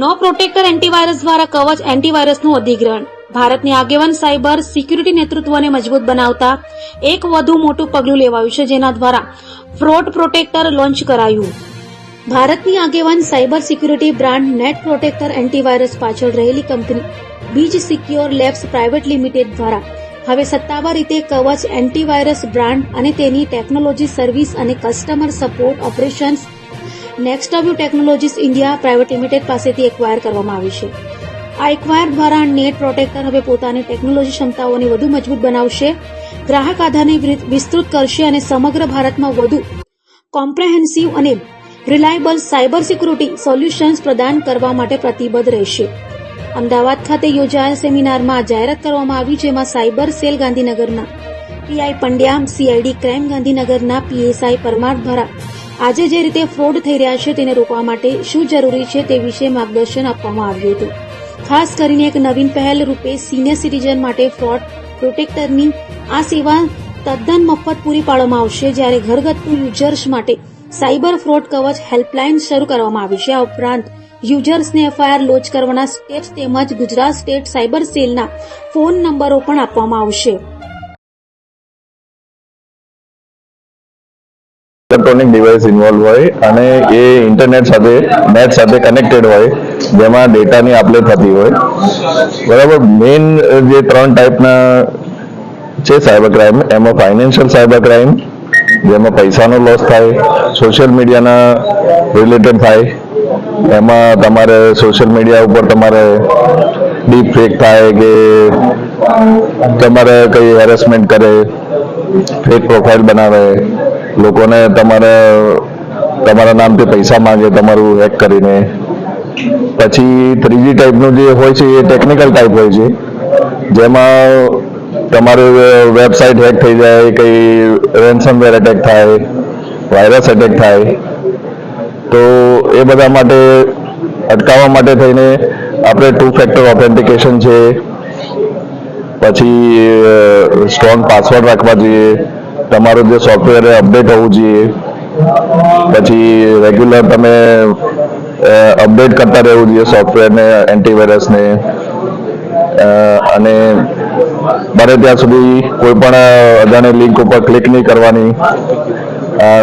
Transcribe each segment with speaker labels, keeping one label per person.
Speaker 1: નો protractor antivirus દ્વારા કવચ એન્ટીવાયરસનું અધિગ્રહણ. ભારતની આગેવાન સાયબર સિક્યુરિટી નેતૃત્વને મજબૂત બનાવતા એક વધુ મોટું પગલું લેવાયું છે જેના દ્વારા ફ્રોડ પ્રોટેક્ટર લોન્ચ કરાયું. ભારતની આગેવાન cyber security brand Net Protector antivirus પાછળ રહેલી કંપની બીજ સિક્યોર લેબ્સ પ્રાઇવેટ લિમિટેડ દ્વારા હવે સત્તાવાર રીતે કવચ એન્ટીવાયરસ બ્રાન્ડ અને તેની ટેકનોલોજી સર્વિસ અને customer support operations next view technologies India private limited પાસેથી એક્વાયર કરવામાં આવી છે. આ એક્વાયર દ્વારા નેટ પ્રોટેક્ટર હવે પોતાની ટેકનોલોજી ક્ષમતાઓને વધુ મજબૂત બનાવશે, ગ્રાહક આધારને વિસ્તૃત કરશે અને સમગ્ર ભારતમાં વધુ કોમ્પ્રેહેન્સિવ અને રિલાયબલ સાયબર સિક્યુરિટી સોલ્યુશન્સ પ્રદાન કરવા માટે પ્રતિબદ્ધ રહેશે. અમદાવાદ ખાતે યોજાયેલ સેમિનારમાં જાહેરાત કરવામાં આવી, જેમાં સાયબર સેલ ગાંધીનગરના પીઆઈ પંડ્યા સીઆઈડી ક્રાઇમ ગાંધીનગરના પીએસઆઈ પરમાર દ્વારા આજે જે રીતે ફ્રોડ થઈ રહ્યા છે તેને રોકવા માટે શું જરૂરી છે તે વિશે માર્ગદર્શન આપવામાં આવ્યું હતું. ખાસ કરીને એક નવીન પહેલ રૂપે સિનિયર સિટીઝન માટે ફ્રોડ પ્રોટેક્ટરની આ સેવા તદ્દન મફત પૂરી પાડવામાં આવશે જ્યારે ઘરગથ્થુ યુઝર્સ માટે સાયબર ફ્રોડ કવચ હેલ્પલાઇન શરૂ કરવામાં આવી છે. આ ઉપરાંત યુઝર્સને એફઆઈઆર લોન્ચ કરવાના સ્ટેપ્સ તેમજ ગુજરાત સ્ટેટ સાયબર સેલના ફોન નંબરો પણ આપવામાં આવશે.
Speaker 2: ઇલેક્ટ્રોનિક ડિવાઇસ ઇન્વોલ્વ હોય અને એ ઇન્ટરનેટ સાથે નેટ સાથે કનેક્ટેડ હોય, જેમાં ડેટાની આપલે થતી હોય. બરાબર? મેઇન જે ત્રણ ટાઈપના છે સાયબર ક્રાઇમ એમાં ફાઇનાન્શિયલ સાયબર ક્રાઇમ જેમાં પૈસાનો લોસ થાય સોશિયલ મીડિયાના રિલેટેડ થાય, એમાં તમારે સોશિયલ મીડિયા ઉપર તમારે ડીપ ફેક થાય કે તમારે કઈ હેરેસમેન્ટ કરે ફેક પ્રોફાઇલ બનાવે લોકોને તમારે, તમારા નામથી પૈસા માંગે, તમારું હેક કરીને. પછી ત્રીજી ટાઈપનું જે હોય છે, એ ટેકનિકલ ટાઈપ હોય છે. જેમાં તમારું વેબસાઇટ હેક થઈ જાય, કંઈ રેન્સમવેર એટેક થાય વાયરસ એટેક થાય, તો એ બધા માટે અટકાવવા માટે થઈને આપણે ટુ ફેક્ટર ઓથેન્ટિકેશન છે. પછી સ્ટ્રોંગ પાસવર્ડ રાખવા જોઈએ. તમારું જે સોફ્ટવેર અપડેટ હોવું જોઈએ. પછી રેગ્યુલર તમે અપડેટ કરતા રહેવું જોઈએ સોફ્ટવેરને એન્ટીવાયરસને અને બને ત્યાં સુધી કોઈ પણ અજાણી લિંક ઉપર ક્લિક નહીં કરવાની.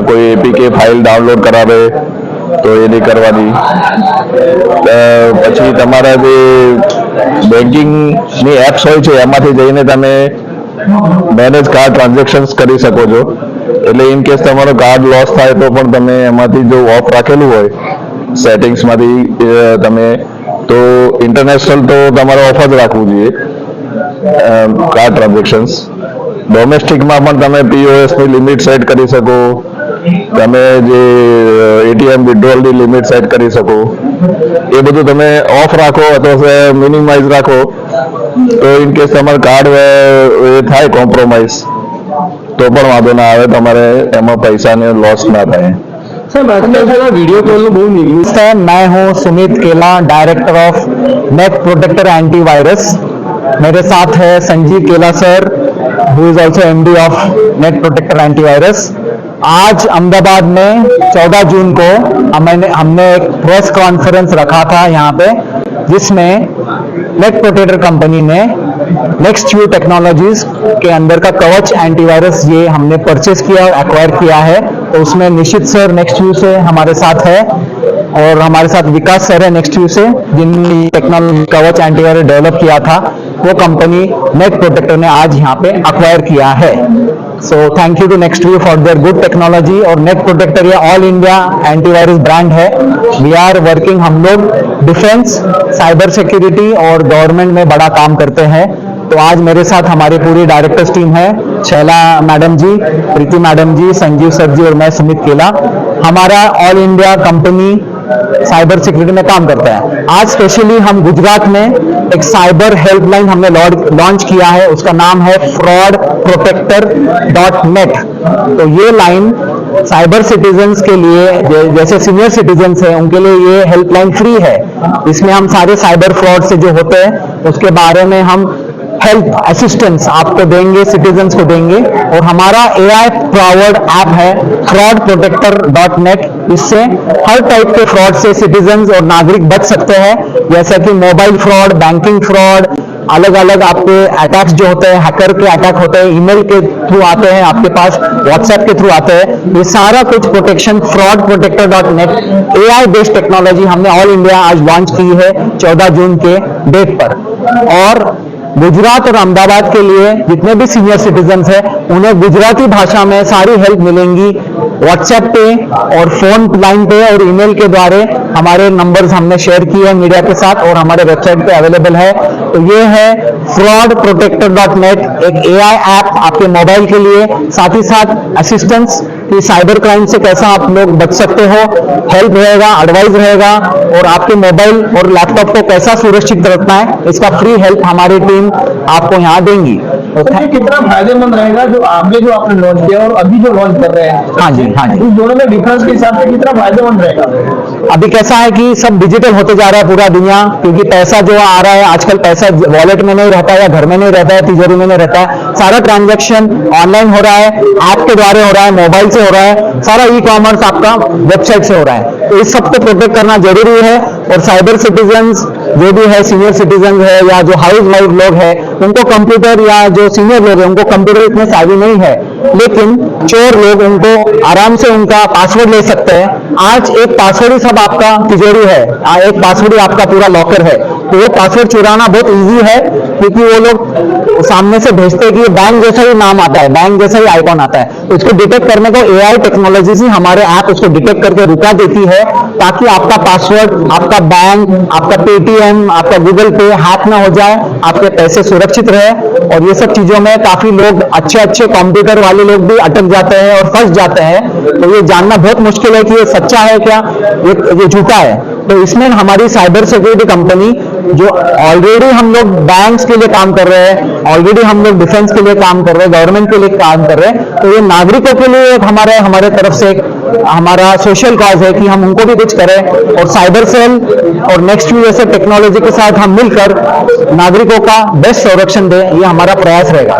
Speaker 2: કોઈ એપીકે ફાઇલ ડાઉનલોડ કરાવે તો એ નહીં કરવાની. પછી તમારા જે બેન્કિંગની એપ્સ હોય છે, એમાંથી જઈને તમે મેનેજ કાર્ડ ટ્રાન્ઝેક્શન્સ કરી શકો છો એટલે ઇન કેસ તમારો કાર્ડ લોસ થાય તો પણ તમે એમાંથી જો ઓફ રાખેલું હોય સેટિંગ્સમાંથી તમે તો ઇન્ટરનેશનલ તો તમારે ઓફ જ રાખવું જોઈએ કાર્ડ ટ્રાન્ઝેક્શન્સ ડોમેસ્ટિકમાં પણ તમે પીઓએસની લિમિટ સેટ કરી શકો તમે જે એટીએમ વિડ્રોલની લિમિટ સેટ કરી શકો એ બધું તમે ઓફ રાખો અથવા મિનિમાઇઝ રાખો તો ઇન કેસ તમારું કાર્ડ એ થાય કોમ્પ્રોમાઇઝ તો પણ વાંધો ના આવે તમારે એમાં પૈસાને લોસ ના થાય
Speaker 3: सर आजकल जो है वीडियो कॉल में बहुत न्यूज
Speaker 4: है मैं हूं Sumit Kela director of Net Protector antivirus मेरे साथ है Sanjeev Kela sir who is also MD of Net Protector antivirus आज अहमदाबाद में 14 जून को हमने हमने एक प्रेस कॉन्फ्रेंस रखा था यहाँ पे, जिसमें नेट प्रोटेक्टर कंपनी ने नेक्स्ट यू टेक्नोलॉजीज़ के अंदर का कवच एंटीवायरस ये हमने परचेस किया और एक्वायर किया है। तो उसमें निश्चित सर नेक्स्ट यू से हमारे साथ है और हमारे साथ विकास सर है नेक्स्ट व्यू से जिन्होंने टेक्नोलॉजी कवच एंटीवायरस डेवलप किया था। वो कंपनी नेट प्रोटेक्टर ने आज यहाँ पे अक्वायर किया है। So thank you to next view for their good technology और नेट प्रोटेक्टर ये ऑल इंडिया एंटीवायरस ब्रांड है। वी आर वर्किंग हम लोग डिफेंस साइबर सिक्योरिटी और गवर्नमेंट में बड़ा काम करते हैं। तो आज मेरे साथ हमारी पूरी डायरेक्टर्स टीम है, Shaila madam ji, Preeti madam ji, Sanjeev sir ji और मैं सुमित केला। हमारा all India company cyber security में काम करता है। आज स्पेशली हम गुजरात में एक साइबर हेल्पलाइन हमने लॉन्च किया है। उसका नाम है फ्रॉड प्रोटेक्टर डॉट नेट तो ये लाइन साइबर सिटीजन्स के लिए जैसे सीनियर सिटीजन्स हैं, उनके लिए ये हेल्पलाइन फ्री है। इसमें हम सारे साइबर फ्रॉड से जो होते हैं, उसके बारे में हम हेल्प असिस्टेंस आपको देंगे सिटीजन्स को देंगे। और हमारा ए आई पावर्ड ऐप है फ्रॉड प्रोटेक्टर डॉट नेट इससे हर टाइप के फ्रॉड से सिटीजन्स और नागरिक बच सकते हैं। जैसा कि मोबाइल फ्रॉड बैंकिंग फ्रॉड अलग अलग आपके अटैक्स जो होते हैं हैकर के अटैक होते हैं ईमेल के थ्रू आते हैं, आपके पास व्हाट्सएप के थ्रू आते हैं। ये सारा कुछ protection fraud protector dot net A I based technology हमने ऑल इंडिया आज लॉन्च की है 14 जून के डेट पर। और गुजरात और अहमदाबाद के लिए जितने भी सीनियर सिटीजन हैं, उन्हें गुजराती भाषा में सारी हेल्प मिलेंगी। व्हाट्सएप पे और फ़ोन लाइन पे और ईमेल के द्वारा हमारे नंबर्स हमने शेयर किए हैं मीडिया के साथ और हमारे वेबसाइट पे अवेलेबल है। तो ये है फ्रॉड प्रोटेक्टर डॉट नेट एक एआई ऐप आपके मोबाइल के लिए। साथ ही साथ असिस्टेंस कि साइबर क्राइम से कैसा आप लोग बच सकते हो हेल्प रहेगा एडवाइस रहेगा और आपके मोबाइल और लैपटॉप को कैसा सुरक्षित रखना है इसका फ्री हेल्प हमारी टीम आपको यहाँ देंगी। तो
Speaker 3: कितना फ़ायदेमंद रहेगा जो आपने जो आपने लॉन्च किया और अभी जो लॉन्च कर रहे हैं?
Speaker 4: हाँ जी हाँ जी।
Speaker 3: इस दोनों में डिफरेंस के हिसाब से कितना फ़ायदेमंद रहेगा?
Speaker 4: अभी कैसा है कि सब डिजिटल होते जा रहा है पूरा दुनिया, क्योंकि पैसा जो आ रहा है, आजकल पैसा वॉलेट में नहीं रहता है या घर में नहीं रहता है तिजोरी में नहीं रहता है सारा ट्रांजेक्शन ऑनलाइन हो रहा है ऐप के द्वारा हो रहा है मोबाइल से हो रहा है, सारा ई कॉमर्स आपका वेबसाइट से हो रहा है। तो इस सबको प्रोटेक्ट करना ज़रूरी है और साइबर सिटीजन्स जो भी है सीनियर सिटीजन है या जो हाउस वाइफ लोग हैं, उनको कंप्यूटर या जो सीनियर लोग हैं, उनको कंप्यूटर इतने सावी नहीं है। लेकिन चोर लोग उनको आराम से उनका पासवर्ड ले सकते हैं। आज एक पासवर्ड ही सब आपका तिजोरी है एक पासवर्ड ही आपका पूरा लॉकर है। तो वो पासवर्ड चुराना बहुत इजी है, क्योंकि वो लोग सामने से भेजते कि बैंक जैसा ही नाम आता है बैंक जैसा ही आइकॉन आता है। तो इसको डिटेक्ट करने को एआई टेक्नोलॉजी से हमारे ऐप उसको डिटेक्ट करके रुका देती है, ताकि आपका पासवर्ड आपका बैंक आपका पेटीएम आपका गूगल पे हैक ना हो जाए, आपके पैसे सुरक्षित रहे। और ये सब चीज़ों में काफ़ी लोग अच्छे अच्छे कंप्यूटर वाले लोग भी अटक जाते हैं और फंस जाते हैं। तो ये जानना बहुत मुश्किल है कि ये सच्चा है क्या? ये ये झूठा है। तो इसमें हमारी साइबर सिक्योरिटी कंपनी जो ऑलरेडी हम लोग बैंक्स के लिए काम कर रहे हैं ऑलरेडी हम लोग डिफेंस के लिए काम कर रहे हैं गवर्नमेंट के लिए काम कर रहे हैं तो ये नागरिकों के लिए एक हमारे हमारे तरफ़ से एक हमारा सोशल कॉज है कि हम उनको भी कुछ करें और साइबर सेल और नेक्स्ट व्यू जैसे टेक्नोलॉजी के साथ हम मिलकर नागरिकों का बेस्ट संरक्षण दें, ये हमारा प्रयास रहेगा।